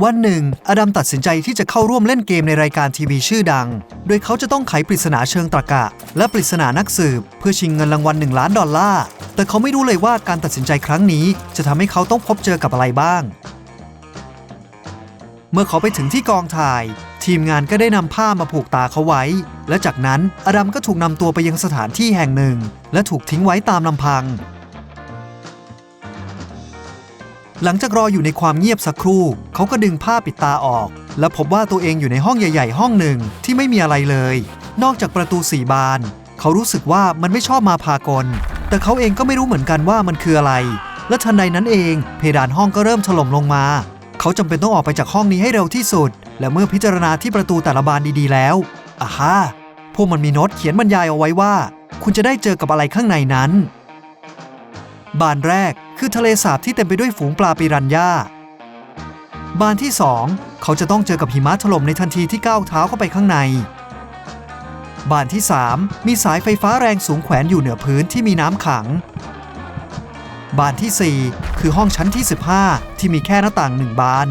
วันหนึ่ง อดัมตัดสินใจที่จะเข้าร่วมเล่นเกมในรายการทีวีชื่อดัง โดยเขาจะต้องไขปริศนาเชิงตรรกะ และปริศนานักสืบ เพื่อชิงเงินรางวัล1ล้านดอลลาร์ แต่เขาไม่รู้เลยว่าการตัดสินใจครั้งนี้ จะทำให้เขาต้องพบเจอกับอะไรบ้าง เมื่อเขาไปถึงที่กองถ่าย ทีมงานก็ได้นำผ้ามาผูกตาเขาไว้ และจากนั้นอดัมก็ถูกนำตัวไปยังสถานที่แห่งหนึ่ง และถูกทิ้งไว้ตามลำพัง หลังจากรออยู่ในความเงียบสักครู่ เขาก็ดึงผ้าปิดตาออก และพบว่าตัวเองอยู่ในห้องใหญ่ ๆ ห้องหนึ่งที่ไม่มีอะไรเลย นอกจากประตูสี่บาน เขารู้สึกว่ามันไม่ชอบมาพากล แต่เขาเองก็ไม่รู้เหมือนกันว่ามันคืออะไร และทันใดนั้นเอง เพดานห้องก็เริ่มถล่มลงมา เขาจำเป็นต้องออกไปจากห้องนี้ให้เร็วที่สุด และเมื่อพิจารณาที่ประตูแต่ละบานดีๆ แล้วอ่าฮะพวกมันมีโน้ตเขียนบรรยายเอาไว้ว่า คุณจะได้เจอกับอะไรข้างในนั้น บานแรกคือทะเลสาบที่เต็มไปด้วยฝูงปลาปิรันย่า บานที่สองเขาจะต้องเจอกับหิมะถล่มในทันทีที่ก้าวเท้าเข้าไปข้างใน บานที่สามมีสายไฟฟ้าแรงสูงแขวนอยู่เหนือพื้นที่มีน้ำขัง บานที่สี่คือห้องชั้นที่ 15 ที่มีแค่หน้าต่างหนึ่งบาน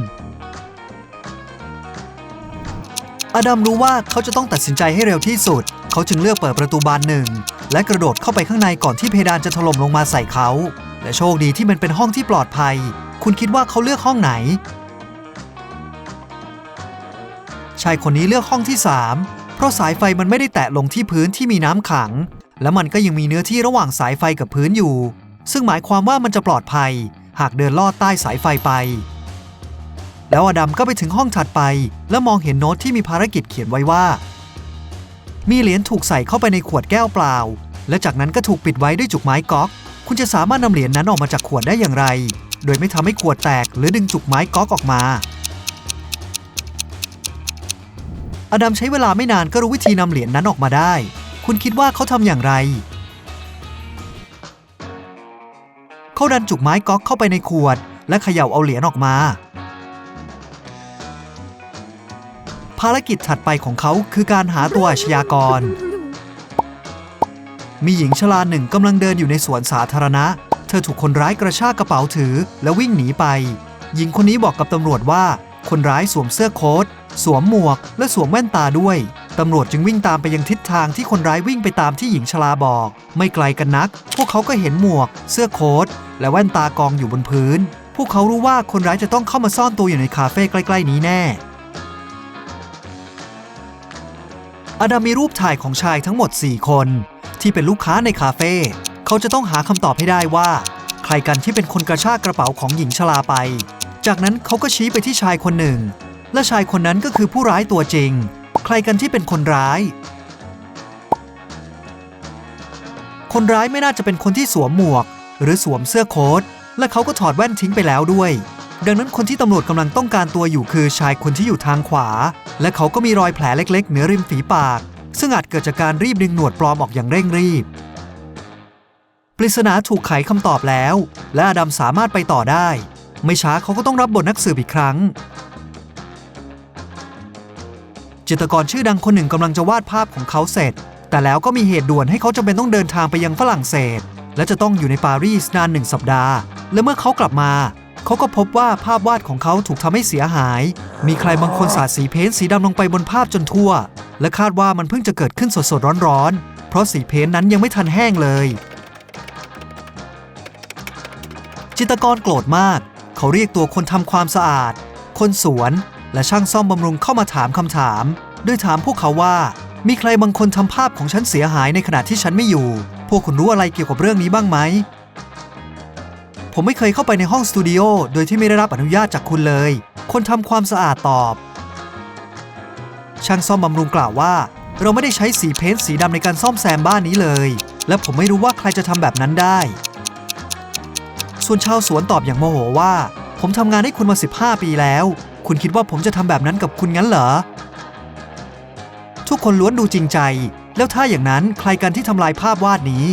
อดัมรู้ว่าเขาจะต้องตัดสินใจให้เร็วที่สุด เขาจึงเลือกเปิดประตูบานหนึ่ง และกระโดดเข้าไปข้างในก่อนที่เพดานจะถล่มลงมาใส่เขา และโชคดีที่มันเป็นห้องที่ปลอดภัย คุณคิดว่าเขาเลือกห้องไหน ชายคนนี้เลือกห้องที่ 3 เพราะสายไฟมันไม่ได้แตะลงที่พื้นที่มีน้ำขัง และมันก็ยังมีเนื้อที่ระหว่างสายไฟกับพื้นอยู่ ซึ่งหมายความว่ามันจะปลอดภัย หากเดินลอดใต้สายไฟไป แล้วอดัมก็ไปถึงห้องถัดไป และมองเห็นโน้ตที่มีภารกิจเขียนไว้ว่า มีเหรียญถูกใส่เข้าไปในขวดแก้วเปล่า และจากนั้นก็ถูกปิดไว้ด้วยจุกไม้ก๊อก คุณจะสามารถนำเหรียญนั้นออกมาจากขวดได้อย่างไร โดยไม่ทำให้ขวดแตกหรือดึงจุกไม้ก๊อกออกมา อดัมใช้เวลาไม่นานก็รู้วิธีนำเหรียญนั้นออกมาได้ คุณคิดว่าเขาทำอย่างไร เขาดันจุกไม้ก๊อกเข้าไปในขวด และเขย่าเอาเหรียญออกมา ภารกิจถัดไปของเขาคือการหาตัวอาชญากร มีหญิงชราหนึ่งกำลังเดินอยู่ในสวนสาธารณะ เธอถูกคนร้ายกระชากกระเป๋าถือ และวิ่งหนีไป หญิงคนนี้บอกกับตำรวจว่า คนร้ายสวมเสื้อโค้ทสวมหมวก และสวมแว่นตาด้วย ตำรวจจึงวิ่งตามไปยังทิศทางที่คนร้ายวิ่งไปตามที่หญิงชราบอก ไม่ไกลกันนัก พวกเขาก็เห็นหมวก เสื้อโค้ทและแว่นตากองอยู่บนพื้น พวกเขารู้ว่าคนร้ายจะต้องเข้ามาซ่อนตัวอยู่ในคาเฟ่ใกล้ ๆ นี้แน่ อดัมมีรูปถ่ายของชายทั้งหมด 4 คน ที่เป็นลูกค้าในคาเฟ่เขาจะต้องหาคำตอบให้ได้ว่า ใครกันที่เป็นคนกระชากกระเป๋าของหญิงชราไป จากนั้นเขาก็ชี้ไปที่ชายคนหนึ่ง และชายคนนั้นก็คือผู้ร้ายตัวจริง ใครกันที่เป็นคนร้าย คนร้ายไม่น่าจะเป็นคนที่สวมหมวก หรือสวมเสื้อโค้ทและเขาก็ถอดแว่นทิ้งไปแล้วด้วย ดังนั้นคนที่ตำรวจกำลังต้องการตัวอยู่คือชายคนที่อยู่ทางขวา และเขาก็มีรอยแผลเล็ก ๆ เหนือริมฝีปาก ซึ่งอาจเกิดจากการรีบดึงหนวดปลอมออกอย่างเร่งรีบ ปริศนาถูกไขคำตอบแล้ว และอดัมสามารถไปต่อได้ ไม่ช้าเขาก็ต้องรับบทนักสืบอีกครั้ง จิตรกรชื่อดังคนหนึ่งกำลังจะวาดภาพของเขาเสร็จ แต่แล้วก็มีเหตุด่วนให้เขาจำเป็นต้องเดินทางไปยังฝรั่งเศส และจะต้องอยู่ในปารีสนานหนึ่งสัปดาห์ และเมื่อเขากลับมา เขาก็พบว่าภาพวาดของเขาถูกทำให้เสียหาย มีใครบางคนสาดสีเพ้นท์สีดำลงไปบนภาพจนทั่ว และคาดว่ามันเพิ่งจะเกิดขึ้นสดๆร้อนๆ เพราะสีเพ้นท์นั้นยังไม่ทันแห้งเลย จิตรกรโกรธมาก เขาเรียกตัวคนทำความสะอาด คนสวนและช่างซ่อมบำรุงเข้ามาถามคำถาม ด้วยถามพวกเขาว่า มีใครบางคนทำภาพของฉันเสียหายในขณะที่ฉันไม่อยู่ พวกคุณรู้อะไรเกี่ยวกับเรื่องนี้บ้างไหม ผมไม่เคยเข้าไปในห้องสตูดิโอโดยที่ไม่ได้รับอนุญาตจากคุณเลย คนทำความสะอาดตอบ ช่างซ่อมบำรุงกล่าวว่า เราไม่ได้ใช้สีเพ้นท์สีดำในการซ่อมแซมบ้านนี้เลย และผมไม่รู้ว่าใครจะทำแบบนั้นได้ ส่วนชาวสวนตอบอย่างโมโหว่า ผมทำงานให้คุณมา 15 ปีแล้ว คุณคิดว่าผมจะทำแบบนั้นกับคุณงั้นเหรอ ทุกคนล้วนดูจริงใจ แล้วถ้าอย่างนั้นใครกันที่ทำลายภาพวาดนี้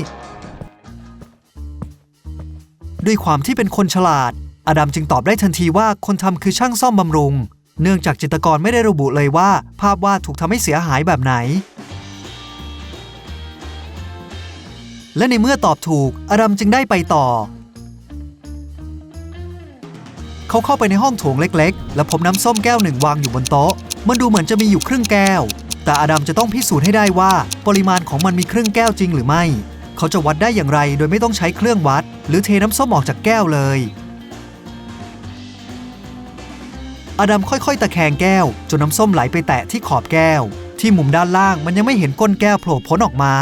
ด้วยความที่เป็นคนฉลาด อดัมจึงตอบได้ทันทีว่าคนทำคือช่างซ่อมบำรุง เนื่องจากจิตรกรไม่ได้ระบุเลยว่า ภาพวาดถูกทำให้เสียหายแบบไหน และในเมื่อตอบถูก อดัมจึงได้ไปต่อ เขาเข้าไปในห้องโถงเล็ก ๆ และพบน้ำส้มแก้วหนึ่งวางอยู่บนโต๊ะ มันดูเหมือนจะมีอยู่ครึ่งแก้ว แต่อดัมจะต้องพิสูจน์ให้ได้ว่า ปริมาณของมันมีครึ่งแก้วจริงหรือไม่ เขาจะวัดได้อย่างไรโดยไม่ต้องใช้เครื่องวัด หรือเทน้ำส้มออกจากแก้วเลย อดัมค่อยๆ ตะแคงแก้ว จนน้ำส้มไหลไปแตะที่ขอบแก้ว ที่มุมด้านล่างมันยังไม่เห็นก้นแก้วโผล่พ้นออกมา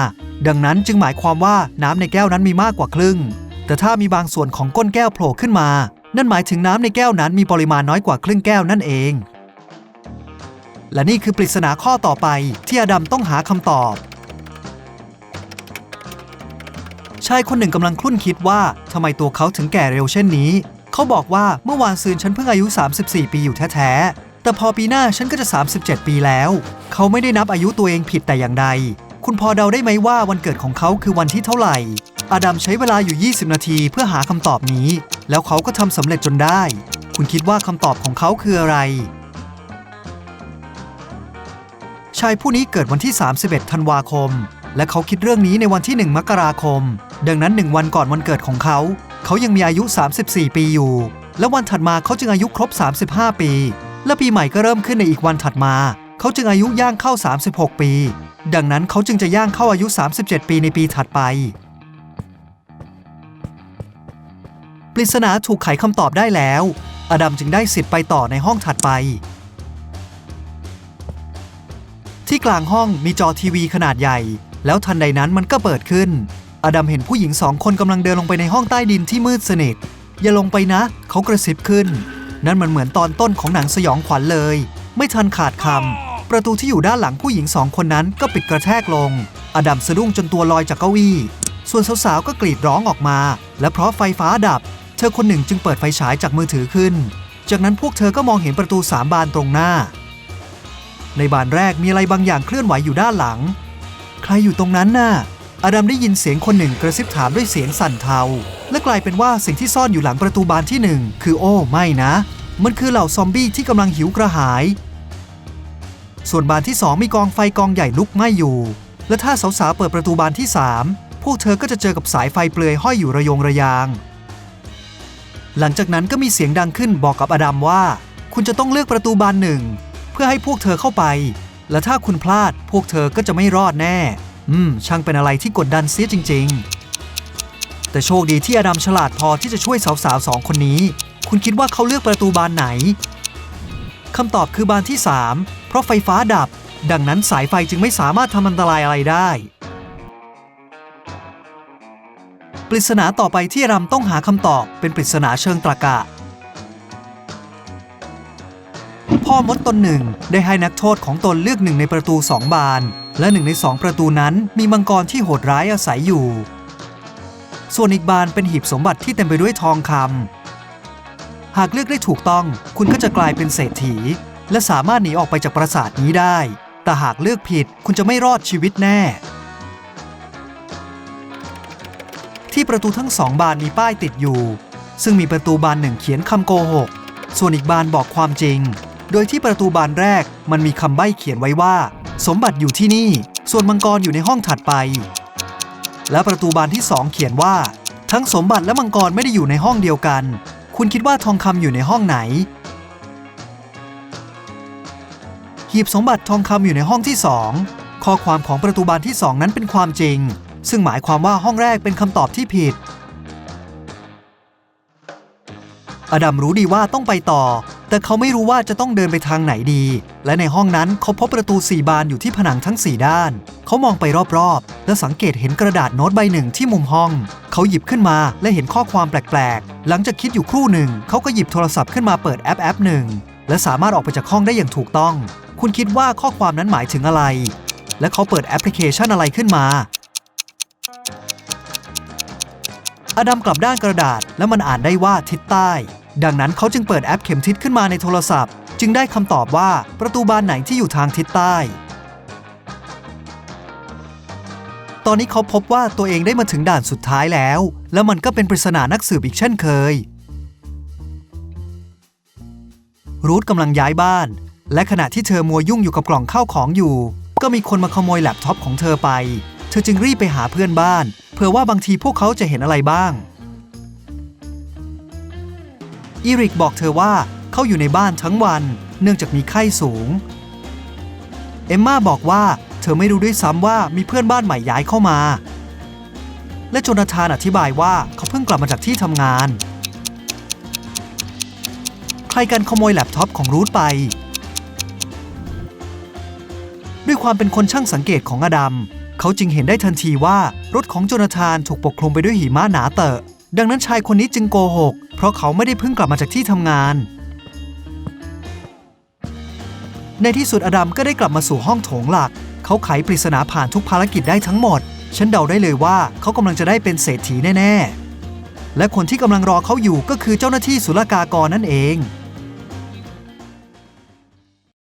ดังนั้นจึงหมายความว่าน้ำในแก้วนั้นมีมากกว่าครึ่ง แต่ถ้ามีบางส่วนของก้นแก้วโผล่ขึ้นมา นั่นหมายถึงน้ำในแก้วนั้นมีปริมาณน้อยกว่าครึ่งแก้วนั่นเอง และนี่คือปริศนาข้อต่อไปที่อดัมต้องหาคำตอบ ชายคนหนึ่งกำลังคลุ่นคิดว่าทำไมตัวเขาถึงแก่เร็วเช่นนี้ เขาบอกว่าเมื่อวานซืนฉันเพิ่งอายุ 34 ปีอยู่แท้ๆ แต่พอปีหน้าฉันก็จะ 37 ปีแล้ว เขาไม่ได้นับอายุตัวเองผิดแต่อย่างใด คุณพอเดาได้ไหมว่าวันเกิดของเขาคือวันที่เท่าไหร่อดัมใช้เวลาอยู่ 20 นาทีเพื่อหาคำตอบนี้ แล้วเขาก็ทำสำเร็จจนได้ คุณคิดว่าคำตอบของเขาคืออะไร ชายผู้นี้เกิดวันที่ 31 ธันวาคมและเขาคิดเรื่องนี้ในวันที่ 1 มกราคม ดังนั้น 1 วันก่อนวันเกิดของเขา เขายังมีอายุ 34 ปีอยู่ และวันถัดมาเขาจึงอายุครบ 35 ปี และปีใหม่ก็เริ่มขึ้นในอีกวันถัดมา เขาจึงอายุย่างเข้า 36 ปี ดังนั้นเขาจึงจะย่างเข้าอายุ 37 ปีในปีถัดไป ปริศนาถูกไขคำตอบได้แล้ว อดัมจึงได้สิทธิ์ไปต่อในห้องถัดไปที่กลางห้องมีจอทีวีขนาดใหญ่ แล้วทันใดนั้นมันก็เปิดขึ้น อดัมเห็นผู้หญิงสองคนกำลังเดินลงไปในห้องใต้ดินที่มืดสนิท อย่าลงไปนะ เขากระซิบขึ้น นั่นมันเหมือนตอนต้นของหนังสยองขวัญเลย ไม่ทันขาดคำประตูที่อยู่ด้านหลังผู้หญิงสองคนนั้นก็ปิดกระแทกลง อดัมสะดุ้งจนตัวลอยจากเก้าอี้ ส่วนสาวๆก็กรีดร้องออกมา และเพราะไฟฟ้าดับ เธอคนหนึ่งจึงเปิดไฟฉายจากมือถือขึ้น จากนั้นพวกเธอก็มองเห็นประตูสามบานตรงหน้า ในบานแรกมีอะไรบางอย่างเคลื่อนไหวอยู่ด้านหลัง ใครอยู่ตรงนั้นน่ะ อดัมได้ยินเสียงคนหนึ่งกระซิบถามด้วยเสียงสั่นเทา และกลายเป็นว่าสิ่งที่ซ่อนอยู่หลังประตูบานที่หนึ่งคือโอ้ไม่นะ มันคือเหล่าซอมบี้ที่กำลังหิวกระหาย ส่วนบานที่สองมีกองไฟกองใหญ่ลุกไหม้อยู่ และถ้าสาวๆเปิดประตูบานที่สามพวกเธอก็จะเจอกับสายไฟเปลือยห้อยอยู่ระยงระยาง หลังจากนั้นก็มีเสียงดังขึ้นบอกกับอดัมว่า คุณจะต้องเลือกประตูบานหนึ่งเพื่อให้พวกเธอเข้าไป และถ้าคุณพลาดพวกเธอก็จะไม่รอดแน่ อืม ช่างเป็นอะไรที่กดดันเสียจริง ๆ แต่โชคดีที่อดัมฉลาดพอที่จะช่วยสาวๆสองคนนี้ คุณคิดว่าเขาเลือกประตูบานไหนคำตอบคือบานที่ 3 เพราะไฟฟ้าดับ ดังนั้นสายไฟจึงไม่สามารถทำอันตรายอะไรได้ ปริศนาต่อไปที่อดัมต้องหาคำตอบเป็นปริศนาเชิงตรรกะ พ่อมดตนหนึ่ง ได้ให้นักโทษของตนเลือกหนึ่งในประตูสองบาน และหนึ่งในสองประตูนั้นมีมังกรที่โหดร้ายอาศัยอยู่ ส่วนอีกบานเป็นหีบสมบัติที่เต็มไปด้วยทองคำหากเลือกได้ถูกต้อง คุณก็จะกลายเป็นเศรษฐี และสามารถหนีออกไปจากปราสาทนี้ได้ แต่หากเลือกผิดคุณจะไม่รอดชีวิตแน่ ที่ประตูทั้งสองบานมีป้ายติดอยู่ ซึ่งมีประตูบานหนึ่งเขียนคำโกหก ส่วนอีกบานบอกความจริง โดยที่ประตูบานแรกมันมีคำใบ้เขียนไว้ว่า สมบัติอยู่ที่นี่ ส่วนมังกรอยู่ในห้องถัดไป และประตูบานที่สองเขียนว่า ทั้งสมบัติและมังกรไม่ได้อยู่ในห้องเดียวกัน คุณคิดว่าทองคำอยู่ในห้องไหน หีบสมบัติทองคำอยู่ในห้องที่สองข้อความของประตูบานที่สองนั้นเป็นความจริง ซึ่งหมายความว่าห้องแรกเป็นคำตอบที่ผิด อดัมรู้ดีว่าต้องไปต่อ แต่เขาไม่รู้ว่าจะต้องเดินไปทางไหนดี และในห้องนั้นเขาพบประตูสี่บานอยู่ที่ผนังทั้งสี่ด้าน เขามองไปรอบๆ และสังเกตเห็นกระดาษโน้ตใบหนึ่งที่มุมห้อง เขาหยิบขึ้นมาและเห็นข้อความแปลกๆ หลังจากคิดอยู่ครู่หนึ่ง เขาก็หยิบโทรศัพท์ขึ้นมาเปิดแอปแอปหนึ่งและสามารถออกไปจากห้องได้อย่างถูกต้อง คุณคิดว่าข้อความนั้นหมายถึงอะไร และเขาเปิดแอปพลิเคชันอะไรขึ้นมา อดัมกลับด้านกระดาษและมันอ่านได้ว่าทิศใต้ ดังนั้นเขาจึงเปิดแอปเข็มทิศขึ้นมาในโทรศัพท์ จึงได้คำตอบว่าประตูบานไหนที่อยู่ทางทิศใต้ ตอนนี้เขาพบว่าตัวเองได้มาถึงด่านสุดท้ายแล้ว แล้วมันก็เป็นปริศนานักสืบอีกเช่นเคย รูทกำลังย้ายบ้าน และขณะที่เธอมัวยุ่งอยู่กับกล่องข้าวของอยู่ ก็มีคนมาขโมยแล็ปท็อปของเธอไป เธอจึงรีบไปหาเพื่อนบ้านเผื่อว่าบางทีพวกเขาจะเห็นอะไรบ้าง อีริกบอกเธอว่าเขาอยู่ในบ้านทั้งวัน เนื่องจากมีไข้สูง เอมมาบอกว่าเธอไม่รู้ด้วยซ้ำว่ามีเพื่อนบ้านใหม่ย้ายเข้ามา และโจนาธานอธิบายว่าเขาเพิ่งกลับมาจากที่ทำงาน ใครกันขโมยแล็ปท็อปของรูทไป ด้วยความเป็นคนช่างสังเกตของอดัมเขาจึงเห็นได้ทันทีว่ารถของโจนาธานถูกปกคลุมไปด้วยหิมะหนาเตอะ ดังนั้นชายคนนี้จึงโกหก เพราะเขาไม่ได้เพิ่งกลับมาจากที่ทำงาน ในที่สุดอดัมก็ได้กลับมาสู่ห้องโถงหลัก เขาไขปริศนาผ่านทุกภารกิจได้ทั้งหมด ฉันเดาได้เลยว่าเขากำลังจะได้เป็นเศรษฐีแน่ ๆ และคนที่กำลังรอเขาอยู่ก็คือเจ้าหน้าที่ศุลกากรนั่นเอง